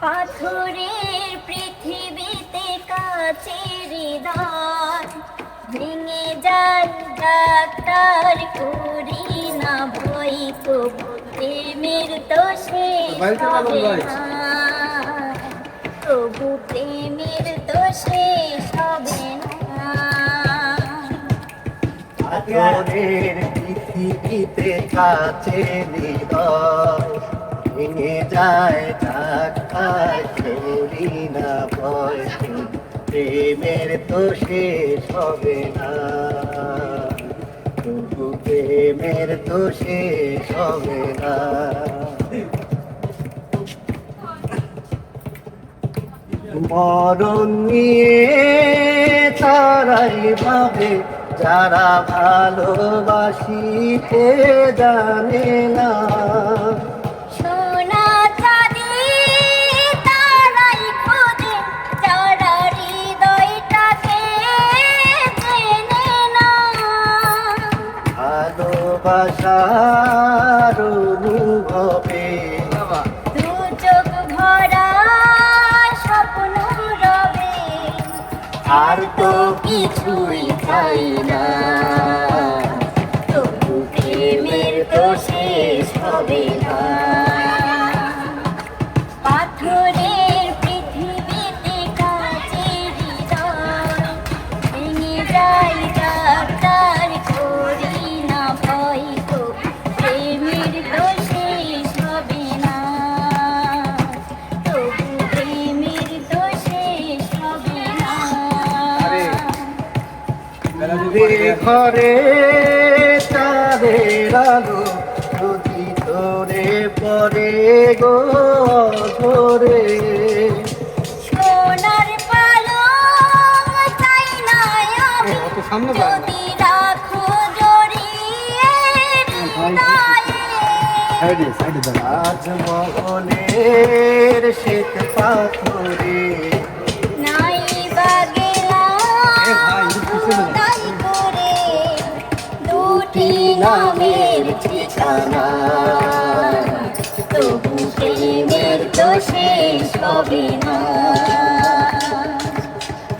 পাথরের পৃথিবীতে কাছের হৃদয় ভেঙে যায় ডাক্তার করি না ভয় তবু প্রেমের তো না। তবু প্রেমের তো শেষ হবে না। পাথরের পৃথিবীতে কাছে হৃদয় ভেঙে যায় ডাক্তার করি না ভয়। প্রেমের তো শেষ হবে না। তবু প্রেমের তো শেষ হবে না। মরণ নিয়ে তারাই ভাবে, যারা ভালোবাসিতে জানে না। ভালোবাসার অনুভবে। দু চোখ ভরা স্বপ্ন রবে। আর তো কিছুই চাই না। তবু প্রেমের তো শেষ হবে না। ঘরে তাদের আলো যদি তোরে পরে গো ধরে সোনার পালং চাই না আমি যদি রাখো জড়িয়ে। আজ মহলের শ্বেত পাথরে শেষ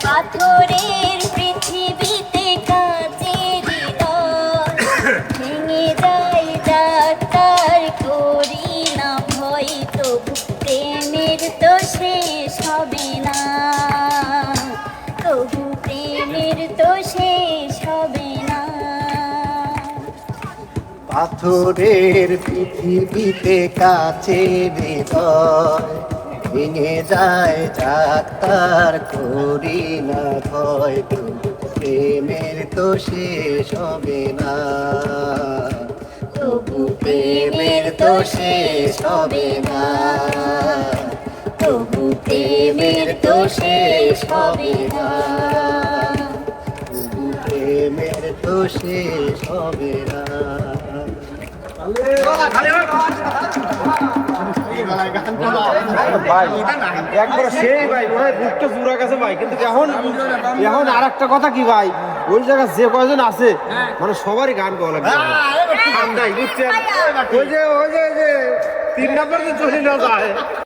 পাথরের পৃথিবীতে হৃদয় ভেঙে যায় ডাক্তার করি না ভয় তবু প্রেমের তো শেষ তবু প্রেমের তো শেষ পাথরের পৃথিবীতে কাছে হৃদয় ভেঙে যায় ডাক্তার করি না ভয় তবু প্রেমের তো শেষ হবে না। তবু প্রেমের তো শেষ হবে না। তবু প্রেমের তো শেষ হবে না। তবু প্রেমের তো শেষ হবে না। ভাই একবার সেই ভাই বুকটা জোড়া গেছে ভাই কিন্তু এখন এখন আর একটা কথা কি ভাই? ওই জায়গায় যে কয়জন আছে মানে সবারই গান গাওয়া লাগবে। ঠান্ডাই বুঝছেন ওই যে ওই যে তিন নম্বর যে চলে না যায়